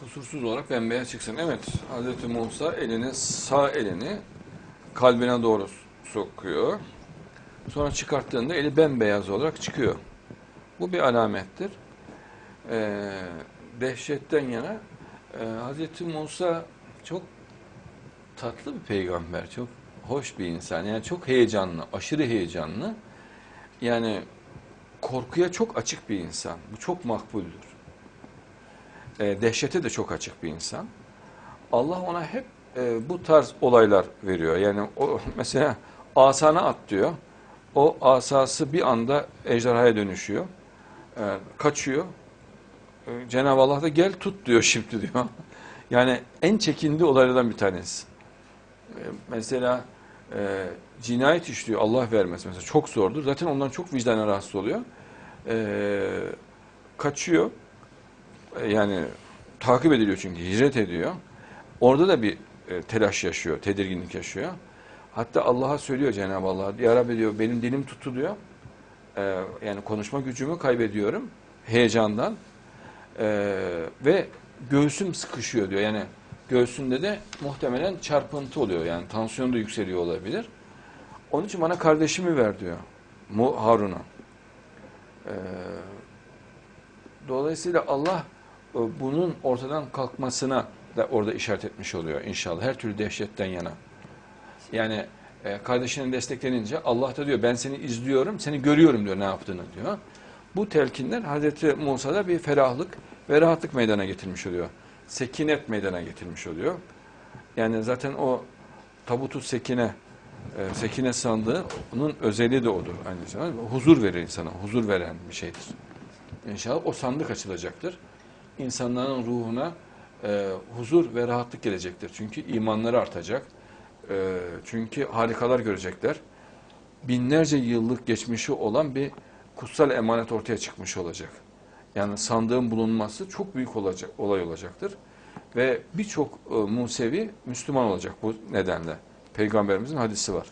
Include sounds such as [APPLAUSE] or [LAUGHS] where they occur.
kusursuz olarak bembeyaz çıksın. Evet, Hazreti Musa elini, sağ elini kalbine doğru sokuyor. Sonra çıkarttığında eli bembeyaz olarak çıkıyor. Bu bir alamettir. Ee, dehşetten yana e, Hazreti Musa çok tatlı bir peygamber, çok hoş bir insan. Yani çok heyecanlı, aşırı heyecanlı. Yani korkuya çok açık bir insan. Bu çok makbuldür. E, dehşete de çok açık bir insan. Allah ona hep e, bu tarz olaylar veriyor. Yani o [LAUGHS] mesela asana at diyor. O asası bir anda ejderhaya dönüşüyor. E, kaçıyor. E, Cenab-ı Allah da gel tut diyor şimdi [LAUGHS] diyor. Yani en çekindiği olaylardan bir tanesi. E, mesela e, cinayet işliyor Allah vermez mesela çok zordur. Zaten ondan çok vicdanı rahatsız oluyor. E, kaçıyor. E, yani takip ediliyor çünkü hicret ediyor. Orada da bir e, telaş yaşıyor, tedirginlik yaşıyor. Hatta Allah'a söylüyor Cenab-ı Allah. Ya Rabbi diyor benim dilim tutuluyor. E, yani konuşma gücümü kaybediyorum heyecandan. E, ve göğsüm sıkışıyor diyor. Yani göğsünde de muhtemelen çarpıntı oluyor. Yani tansiyonu da yükseliyor olabilir. Onun için bana kardeşimi ver diyor. Harun'a. E, dolayısıyla Allah bunun ortadan kalkmasına da orada işaret etmiş oluyor inşallah. Her türlü dehşetten yana. Yani e, kardeşinin desteklenince Allah da diyor ben seni izliyorum, seni görüyorum diyor ne yaptığını diyor. Bu telkinler Hazreti Musa'da bir ferahlık ve rahatlık meydana getirmiş oluyor. Sekinet meydana getirmiş oluyor. Yani zaten o tabutu sekine, e, sekine sandığı onun özelliği de odur aynı zamanda. Huzur verir insana, huzur veren bir şeydir. İnşallah o sandık açılacaktır. İnsanların ruhuna e, huzur ve rahatlık gelecektir. Çünkü imanları artacak. E, çünkü harikalar görecekler. Binlerce yıllık geçmişi olan bir kutsal emanet ortaya çıkmış olacak. Yani sandığın bulunması çok büyük olacak olay olacaktır. Ve birçok e, Musevi Müslüman olacak bu nedenle. Peygamberimizin hadisi var.